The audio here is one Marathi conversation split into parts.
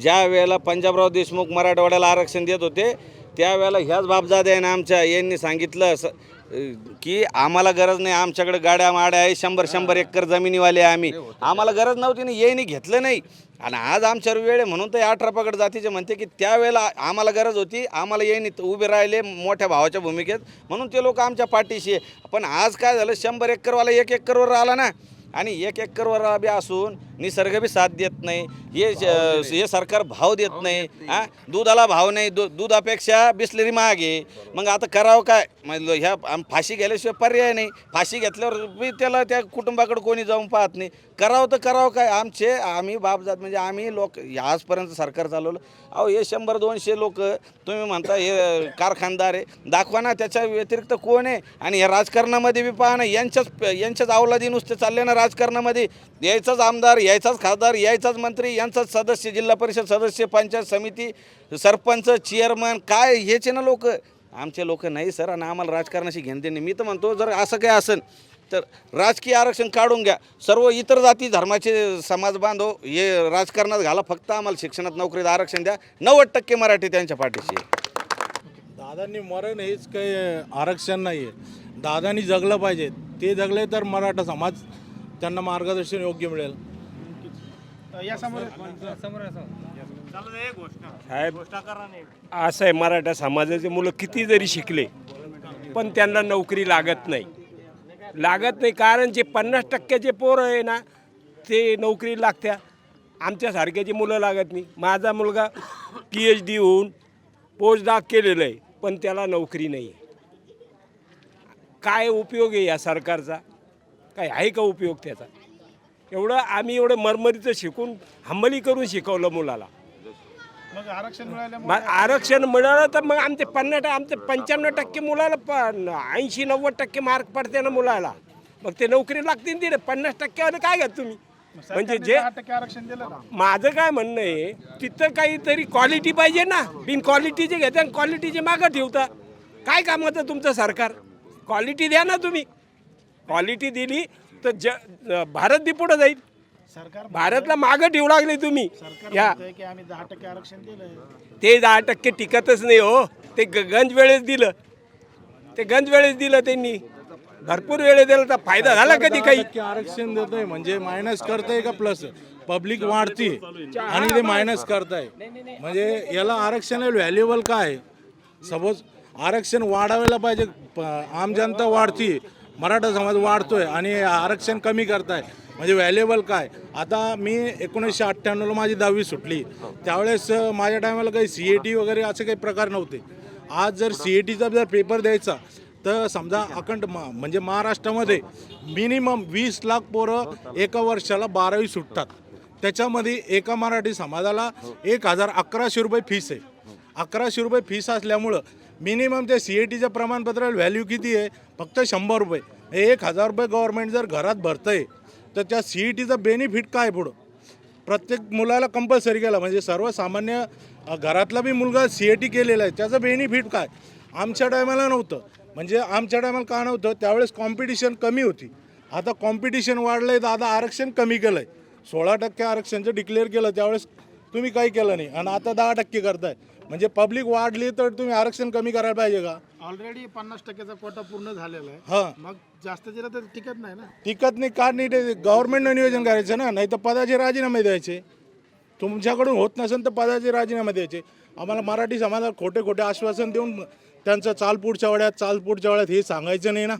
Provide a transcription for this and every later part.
ज्या वेळेला पंजाबराव देशमुख मराठवाड्याला आरक्षण देत होते त्यावेळेला ह्याच बापजाद्यानं आमच्या यांनी सांगितलं स की आम्हाला गरज नाही आमच्याकडे गाड्या माड्या आहे शंभर शंभर एकर जमिनीवाले आहे आम्ही. आम्हाला गरज नव्हती ना येईनी घेतलं नाही. आणि आज आमच्यावर वेळ आहे म्हणून ते अठरा जातीचे म्हणते की त्यावेळेला आम्हाला गरज होती आम्हाला येईनी उभे राहिले मोठ्या भावाच्या भूमिकेत. म्हणून ते लोक आमच्या पाठीशी आहे. पण आज काय झालं शंभर एकरवाला एक एकरवर आला ना. आणि एक एकरवर बी असून निसर्ग बी साथ देत नाही. हे हे सरकार भाव देत नाही हा? दुधाला भाव नाही दु दुधापेक्षा बिसलेरी महाग. आहे मग आता करावं काय? मग ह्या आम- फाशी गेल्याशिवाय पर्याय नाही. फाशी घेतल्यावर बी त्याला त्या कुटुंबाकडे कोणी जाऊन पाहत नाही. करावं तर करावं काय? आमचे आम्ही बापजात म्हणजे आम्ही लोक आजपर्यंत सरकार चालवलं. अहो हे शंभर दोनशे लोक तुम्ही म्हणता हे कारखानदार आहे. दाखवा ना त्याच्या व्यतिरिक्त कोण आहे? आणि या राजकारणामध्ये बी पहा ना यांच्याच यांच्याच अवलादी नुसते चालले ना राजकारणामध्ये. यायचाच आमदार यायचाच खासदार यायचाच मंत्री यांचाच सदस्य जिल्हा परिषद सदस्य पंचायत समिती सरपंच चेअरमन काय हेचे ना लोक? आमचे लोक नाही सर आणि आम्हाला राजकारणाशी घेणं देणे मी तर म्हणतो जर असं काय असेल तर राजकीय आरक्षण काढून घ्या. सर्व इतर जाती धर्माचे समाज बांधव हे राजकारणात घाला. फक्त आम्हाला शिक्षणात नोकरीत आरक्षण द्या. नव्वद टक्के मराठी त्यांच्या पाठीशी दादांनी मरण हेच काही आरक्षण नाही आहे दादांनी जगलं पाहिजे. ते जगले तर मराठा समाज त्यांना मार्गदर्शन योग्य मिळेल. साहेब असं आहे मराठा समाजाचे मुलं किती जरी शिकले पण त्यांना नोकरी लागत नाही. लागत नाही कारण जे पन्नास टक्क्याचे पोरं आहे ना ते नोकरी लागत्या. आमच्यासारख्याची मुलं लागत नाही. माझा मुलगा पी एच डी होऊन पोस्ट डाक केलेलं आहे पण त्याला नोकरी नाही. आहे काय उपयोग आहे या सरकारचा? काय आहे का उपयोग त्याचा? एवढं आम्ही एवढं मरमरीचं शिकून हंबली करून शिकवलं मुलाला. मग आरक्षण मिळाल्यामुळे मग आरक्षण मिळालं तर मग आमचे पन्नास आमचे पंच्याण्णव टक्के मुलाला पण ऐंशी नव्वद टक्के मार्क पडते ना मुलाला. मग ते नोकरी लागतील तिथे पन्नास टक्क्यावर काय घ्या तुम्ही? म्हणजे जे टक्के आरक्षण दिलं ना. माझं काय म्हणणं आहे तिथं काहीतरी क्वालिटी पाहिजे ना. बिन क्वालिटीचे घेता आणि क्वालिटीचे मागं ठेवता. काय कामाचं तुमचं सरकार? क्वालिटी द्या ना तुम्ही. क्वालिटी दिली तर ज भारत बी पुढं जाईल. सरकार भारतला मागं ठेवू लागले तुम्ही. सरकार या. म्हणतंय की आम्ही दहा टक्के आरक्षण दिलंय. ते दहा टक्के टिकतच नाही हो. ते ग- गंज वेळेस दिलं. ते गंज वेळेस दिलं त्यांनी. भरपूर वेळेस दिलं. तर फायदा झाला कधी काही? टक्के आरक्षण देतोय म्हणजे मायनस करताय का प्लस पब्लिक वाढती आणि ते मायनस करताय. म्हणजे याला आरक्षण व्हॅल्युएबल काय? सपोज आरक्षण वाढवायला पाहिजे प- आम जनता वाढती. मराठा समाज वाढतोय आणि आरक्षण कमी करताय म्हणजे व्हॅल्युएबल काय? आता मी एकोणीसशे अठ्ठ्याण्णवला माझी दहावी सुटली. त्यावेळेस माझ्या टायमाला काही सी ए टी वगैरे असे काही प्रकार नव्हते. आज जर सी ए टीचा जर पेपर द्यायचा तर समजा अखंड मा म्हणजे महाराष्ट्रामध्ये मिनिमम वीस लाख पोरं एका वर्षाला बारावी सुटतात. त्याच्यामध्ये एका मराठी समाजाला एक हजार अकराशे रुपये फीस आहे. अकराशे रुपये फीस असल्यामुळं मिनिमम त्या सी ए टीचं प्रमाणपत्राला व्हॅल्यू किती आहे? फक्त शंभर रुपये. हे एक हजार रुपये गव्हर्मेंट जर घरात भरतं आहे तर त्या सी ई टीचं बेनिफिट काय पुढं? प्रत्येक मुलाला कंपल्सरी केला. म्हणजे सर्वसामान्य घरातला बी मुलगा सी ए टी केलेला आहे त्याचं बेनिफिट काय? आमच्या टायमाला नव्हतं. म्हणजे आमच्या टायमाला का नव्हतं? त्यावेळेस कॉम्पिटिशन कमी होती. आता कॉम्पिटिशन वाढलं आहे तर आता आरक्षण कमी केलं आहे सोळा टक्के आरक्षणचं डिक्लेअर केलं त्यावेळेस तुम्ही काही केलं नाही. आणि आता दहा टक्के करताय. म्हणजे पब्लिक वाढली तर तुम्ही आरक्षण कमी करायला पाहिजे का? ऑलरेडी पन्नास टक्क्याचा कोटा पूर्ण झालेला आहे. हां. मग जास्त दिलं तर टिकत नाही ना? टिकत नाही. का नाही ते गव्हर्नमेंटनं नियोजन करायचं ना? नाही तर पदाचे राजीनामे द्यायचे. तुमच्याकडून होत नसेल तर पदाचे राजीनामे द्यायचे. आम्हाला मराठी समाजाला खोटे खोटे आश्वासन देऊन त्यांचं चाल पुढच्या वड्यात चाल पुढच्या वड्यात हे सांगायचं नाही ना?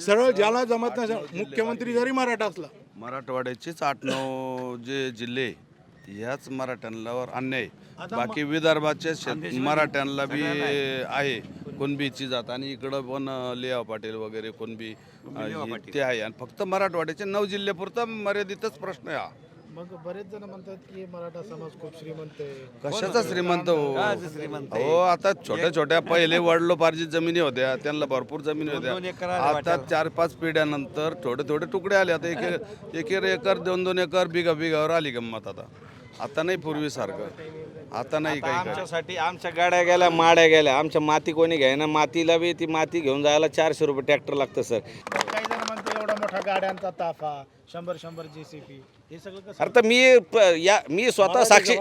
सरळ ज्याला जमत नसेल मुख्यमंत्री जरी मराठा असला. मराठवाड्याचेच आठ नऊ जे जिल्हे ह्याच मराठ्यांवर अन्याय. बाकी विदर्भाचे शेत मराठ्यांना बी आहे. कुणबीची जात आणि इकडं पण लिया पाटील वगैरे कुणबी अं, ते आहे. आणि फक्त मराठवाड्याचे नऊ जिल्ह्यापुरता मर्यादितच प्रश्न आहे हा. मग बरेच जण म्हणतात की मराठा समाज खूप श्रीमंत आहे. कशाचा श्रीमंत हो? हो आता छोट्या छोट्या पहिले वडलोपार्जित जमिनी होत्या त्यांना भरपूर जमिनी होत्या. आता चार पाच पिढ्यानंतर थोडे थोडे तुकडे आले आता एक एक एक एकर दोन दोन एकर बिगा बिगावर आली गंमत आता. आता नाही पूर्वीसारखं. आता नाही काही काही. आमच्यासाठी आमच्या गाड्या गेल्या माड्या गेल्या. आमच्या माती कोणी घ्यायना. मातीला बी ती माती घेऊन जायला चारशे रुपये ट्रॅक्टर लागतं सर. काही जण म्हणते एवढा मोठा गाड्यांचा ताफा शंभर शंभर जे सी पी हे सगळं कसं? अरे तर मी प- या मी स्वतः साक्षी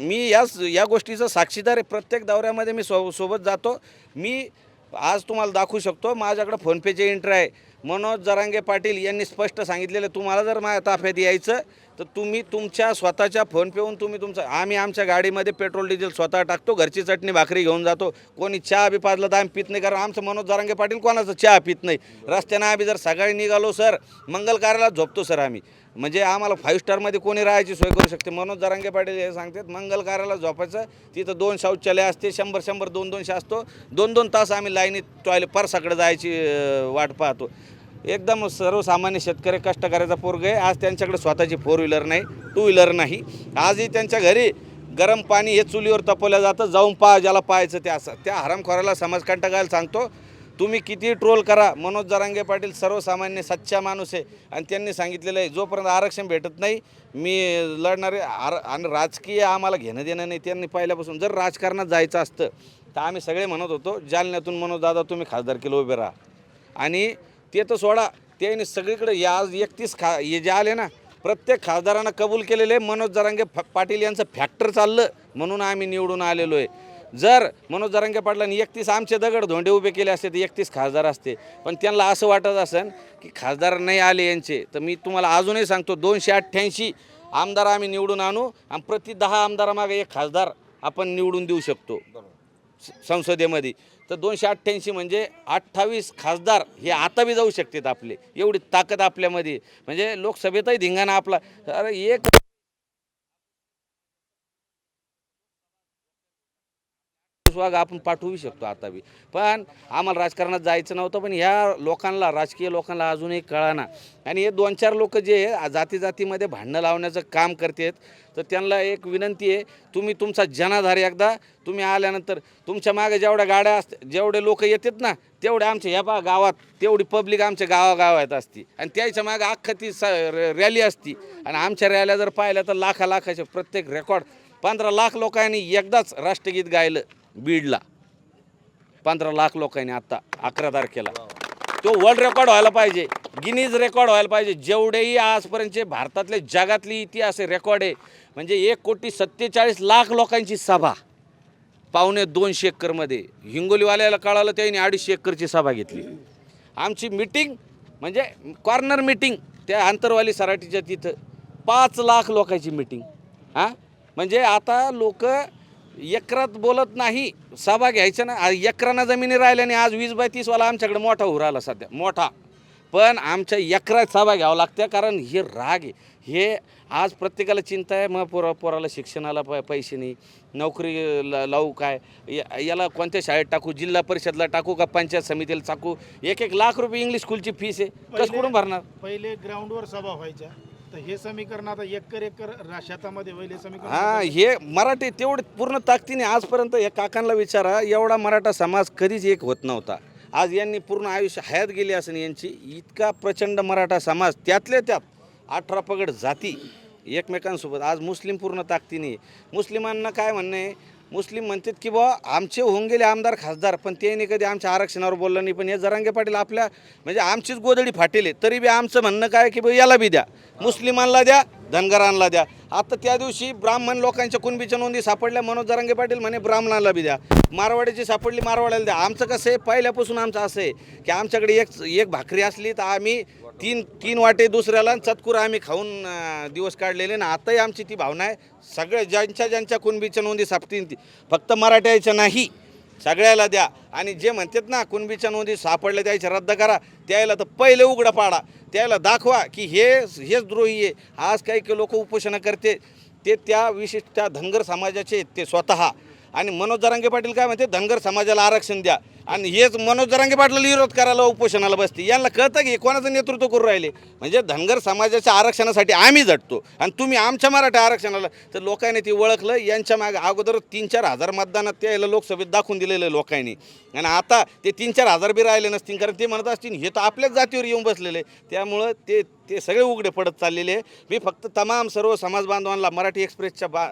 मी याच या गोष्टीचा साक्षीदार आहे. प्रत्येक दौऱ्यामध्ये मी सो सोबत जातो. मी आज तुम्हाला दाखवू शकतो माझ्याकडे फोनपेचे एंट्री आहे. मनोज जरांगे पाटील यांनी स्पष्ट सांगितलेलं तुम्हाला जर माझ्या ताफ्यात यायचं तर तुम्ही तुमच्या स्वतःच्या फोनपेहून तुम्ही तुमचा आम्ही आमच्या गाडीमध्ये पेट्रोल डिझेल स्वतः टाकतो घरची चटणी भाकरी घेऊन जातो. कोणी चहा बी पाजलं तर आम्ही पित नाही कारण आमचं मनोज जरांगे पाटील कोणाचं चहा पित नाही. रस्त्यानं आम्ही जर सकाळी निघालो सर मंगल कार्याला झोपतो सर आम्ही. म्हणजे आम्हाला फाईव्ह स्टारमध्ये कोणी राहायची सोय करू शकते. मनोज जरांगे पाटील हे सांगतात मंगल कार्याला झोपायचं तिथं दोन शौचालय असते शंभर शंभर दोन दोनशे असतो. दोन दोन तास आम्ही लाईनीत टॉयलेट परसाकडे जायची वाट पाहतो. एकदम सर्वसामान्य शेतकरी कष्टकऱ्याचा पोरग आहे. आज त्यांच्याकडे स्वतःची फोर व्हीलर नाही टू व्हीलर नाही. आजही त्यांच्या घरी गरम पाणी हे चुलीवर तपवलं जातं. जाऊन पा ज्याला पाहायचं त्या त्या हरामखोराला समाजकंटकाला सांगतो. तुम्ही किती ट्रोल करा. मनोज जरांगे पाटील सर्वसामान्य सच्चा माणूस आहे. आणि त्यांनी सांगितलेलं आहे जोपर्यंत आरक्षण भेटत नाही मी लढणारे आर आणि राजकीय आम्हाला घेणं देणं नाही. त्यांनी पहिल्यापासून जर राजकारणात जायचं असतं तर आम्ही सगळे म्हणत होतो जालन्यातून मनोज दादा तुम्ही खासदार केलं उभे राहा. आणि ते तर सोडा. त्यांनी सगळीकडे या आज एकतीस खा हे जे आले ना प्रत्येक खासदारांना कबूल केलेले मनोज जरांगे फ पाटील यांचं फॅक्टर चाललं म्हणून आम्ही निवडून आलेलो आहे. जर मनोज जरांगे पाटलांनी एकतीस आमचे दगड धोंडे उभे केले असते तर एकतीस खासदार असते. पण त्यांना असं वाटत असेल की खासदार नाही आले यांचे तर मी तुम्हाला अजूनही सांगतो दोनशे अठ्ठ्याऐंशी आमदार आम्ही निवडून आणू आणि प्रति दहा आमदारामागे एक खासदार आपण निवडून देऊ शकतो. संसदेमध्ये. तर दोनशे अठ्ठ्याऐंशी म्हणजे अठ्ठावीस खासदार हे आता बी जाऊ शकतात आपले. एवढी ताकद आपल्यामध्ये. म्हणजे लोकसभेतही धिंगाणा आपला. अरे एक वाघ आपण पाठवू शकतो आता बी. पण आम्हाला राजकारणात जायचं नव्हतं पण ह्या लोकांना राजकीय लोकांना अजूनही कळाना. आणि हे दोन चार लोक जे आहे, जाती जातीमध्ये भांडणं लावण्याचं काम करतात तर त्यांना एक विनंती आहे तुम्ही तुमचा जनाधार एकदा तुम्ही आल्यानंतर तुमच्या मागे जेवढ्या गाड्या असतात जेवढे लोक येतात ना तेवढे आमच्या ह्या बा गावात तेवढी पब्लिक आमच्या गावागावात असती. आणि त्याच्यामागे अख्खा ती स रॅली असती. आणि आमच्या रॅल्या जर पाहिल्या तर लाखा लाखाचे प्रत्येक रेकॉर्ड पंधरा लाख लोकांनी एकदाच राष्ट्रगीत गायलं. बीडला. पंधरा लाख लोकांनी आत्ता अकरा तारखेला. तो वर्ल्ड रेकॉर्ड व्हायला पाहिजे. गिनीज रेकॉर्ड व्हायला पाहिजे. जेवढेही आजपर्यंतचे भारतातले जगातली इतिहास रेकॉर्ड आहे म्हणजे एक कोटी सत्तेचाळीस लाख लोकांची सभा. पावणे दोनशे एकरमध्ये हिंगोलीवाल्याला कळालं त्यांनी अडीचशे एकरची सभा घेतली. आमची मिटिंग म्हणजे कॉर्नर मिटिंग त्या आंतरवाली सराटीच्या तिथं पाच लाख लोकांची मिटिंग हां? म्हणजे आता लोक एकरात बोलत नाही सभा घ्यायच्या ना एकराना जमिनी राहिल्याने आज वीस बाय तीसवाला आमच्याकडे मोठा होऊ राहिला सध्या मोठा. पण आमच्या एकरात सभा घ्यावं लागत्या कारण हे राग आहे. हे आज प्रत्येकाला चिंता आहे मग पोरा पोराला शिक्षणाला प पैसे नाही नोकरी ला- लावू काय? या- याला कोणत्या शाळेत टाकू जिल्हा परिषदला टाकू का पंचायत समितीला टाकू? एक एक लाख रुपये इंग्लिश स्कूलची फीस आहे. कसं कुठून भरणार? पहिले ग्राउंडवर सभा व्हायच्या. तर हे समीकरण आता एकर एकर रा- शेतामध्ये होईल हे समीकरण हा हे मराठी तेवढे पूर्ण ताकदीने आजपर्यंत या काकांना विचारा एवढा मराठा समाज कधीच एक होत नव्हता. आज यांनी पूर्ण आयुष्य हयात गेली असेल यांची इतका प्रचंड मराठा समाज त्यातल्या त्यात अठरा पगड जाती एकमेकांसोबत. आज मुस्लिम पूर्ण ताकदीने. आहे. मुस्लिमांना काय म्हणणं? आहे मुस्लिम म्हणतात की बुवा आमचे होऊन गेले आमदार खासदार पण ते नाही कधी आमच्या आरक्षणावर बोललं नाही. पण हे जरांगे पाटील आपल्या म्हणजे आमचीच गोदडी फाटेले तरी बी आमचं म्हणणं काय की बा याला बी द्या. मुस्लिमांना द्या धनगरांना द्या. आता त्या दिवशी ब्राह्मण लोकांच्या कुणबीच्या नोंदी सापडल्या. मनोज जरांगे पाटील म्हणे ब्राह्मणाला बी द्या. मारवाड्याची सापडली मारवाड्याला द्या. आमचं कसं आहे? पहिल्यापासून आमचं असं आहे की आमच्याकडे एक एक भाकरी असली तर आम्ही तीन तीन वाटे दुसऱ्याला आणि आम्ही खाऊन अं, दिवस काढलेले ना आताही आमची ती भावना आहे. सगळे ज्यांच्या ज्यांच्या कुणबीच्या नोंदी सापतील ती. फक्त मराठ्याच्या नाही सगळ्याला द्या. आणि जे म्हणतात ना कुणबीच्या नोंदी सापडल्या त्याच्या रद्द करा. त्याला तर पहिले उघडं पाडा. त्याला दाखवा की हे हेच द्रोही आहे. आज काही काही लोक उपोषणं करते. ते त्या विशिष्ट त्या धनगर समाजाचे आहेत ते स्वतः. आणि मनोज जरांगे पाटील काय म्हणते? धनगर समाजाला आरक्षण द्या. आणि हेच मनोज जरांगे पाटलाला विरोध करायला उपोषणाला बसते. यांना कळतं की कोणाचं नेतृत्व करू राहिले? म्हणजे धनगर समाजाच्या आरक्षणासाठी आम्ही झटतो. आणि तुम्ही आमच्या मराठा आरक्षणाला तर लोकांनी ती ओळखलं. यांच्या मागे अगोदर तीन चार हजार मतदानात त्याला लोकसभेत दाखवून दिलेलं लोकांनी. आणि आता ते तीन चार हजार बी राहिले नसतील कारण ते म्हणत असतील हे तर आपल्याच जातीवर येऊन बसलेले त्यामुळं ते ते सगळे उघडे पडत चाललेले आहे मी फक्त तमाम सर्व समाज बांधवांना मराठी एक्सप्रेसच्या बा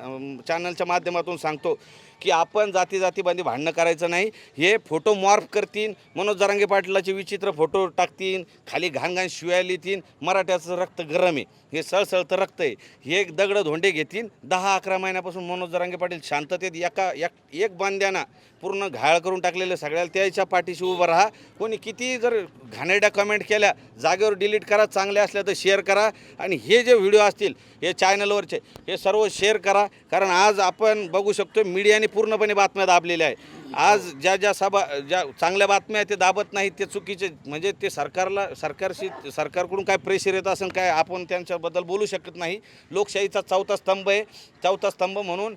चॅनलच्या माध्यमातून सांगतो की आपण जाती जातीबांधी भांडणं करायचं नाही. हे फोटो मॉर्फ करतील मनोज जरांगे पाटलाचे विचित्र फोटो टाकतील खाली घाण घाण शिवाय लिहितील मराठ्याचं रक्त गरम आहे. हे सळसळतं रक्त आहे. हे एक दगड धोंडे घेतील दहा अकरा महिन्यापासून मनोज जरांगे पाटील शांततेत एका एक एक बांध्याना पूर्ण घाळ करून टाकलेलं सगळ्याला त्याच्या पाठीशी उभं राहा. कोणी किती जर घाणेरड्या कमेंट केल्या जागेवर डिलीट करा चांगल्या असल्या तर शेअर करा. आणि हे जे व्हिडिओ असतील हे चॅनलवरचे हे सर्व शेअर करा. कारण आज आपण बघू शकतो मीडियाने पूर्णपणे बातम्या दाबलेल्या आहे आज ज्या ज्या सभा ज्या चांगल्या बातम्या आहेत ते दाबत नाहीत ते चुकीचे म्हणजे ते सरकारला सरकारशी सरकारकडून काय प्रेशर येत असेल काय आपण त्यांच्याबद्दल बोलू शकत नाही. लोकशाहीचा चौथा स्तंभ आहे. चौथा स्तंभ म्हणून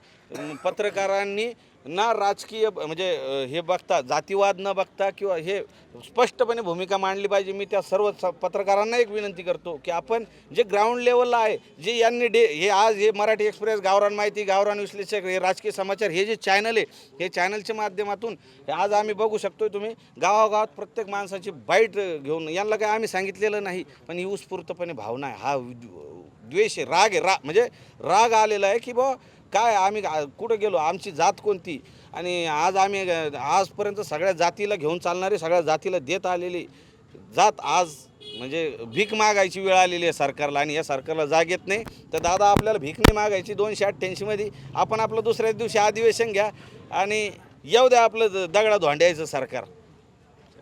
पत्रकारांनी ना राजकीय म्हणजे हे बघता जातीवाद न बघता किंवा हे स्पष्टपणे भूमिका मांडली पाहिजे मी त्या सर्व स- पत्रकारांना एक विनंती करतो की आपण जे ग्राउंड लेवलला आहे जे यांनी डे हे आज हे मराठी एक्सप्रेस गावरान माहिती गावरान विश्लेषक हे राजकीय समाचार हे जे चॅनल आहे हे चॅनलच्या माध्यमातून हे आज आम्ही बघू शकतो तुम्ही. गावागावात प्रत्येक माणसाची बाईट घेऊन यांना काय आम्ही सांगितलेलं नाही पण ही उत्स्फूर्तपणे भावना आहे. हा द्वेष आहे राग आहे रा म्हणजे राग आलेला आहे की बुवा काय आम्ही कुठं गेलो? आमची जात कोणती? आणि आज आम्ही आजपर्यंत सगळ्या जातीला घेऊन चालणारी सगळ्या जातीला देत आलेली जात आज म्हणजे भीक मागायची वेळ आलेली आहे सरकारला आणि या सरकारला जाग येत नाही. तर दादा आपल्याला भीक नाही मागायची दोनशे अठ्ठ्याऐंशीमध्ये आपण आपलं दुसऱ्या दिवशी अधिवेशन घ्या आणि येऊ द्या आपलं दगडा धोंड्याचं सरकार.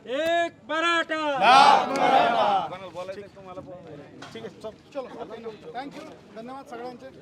एक मराठा! ठीक आहे चल- चलो. थँक्यू धन्यवाद सगळ्यांचे.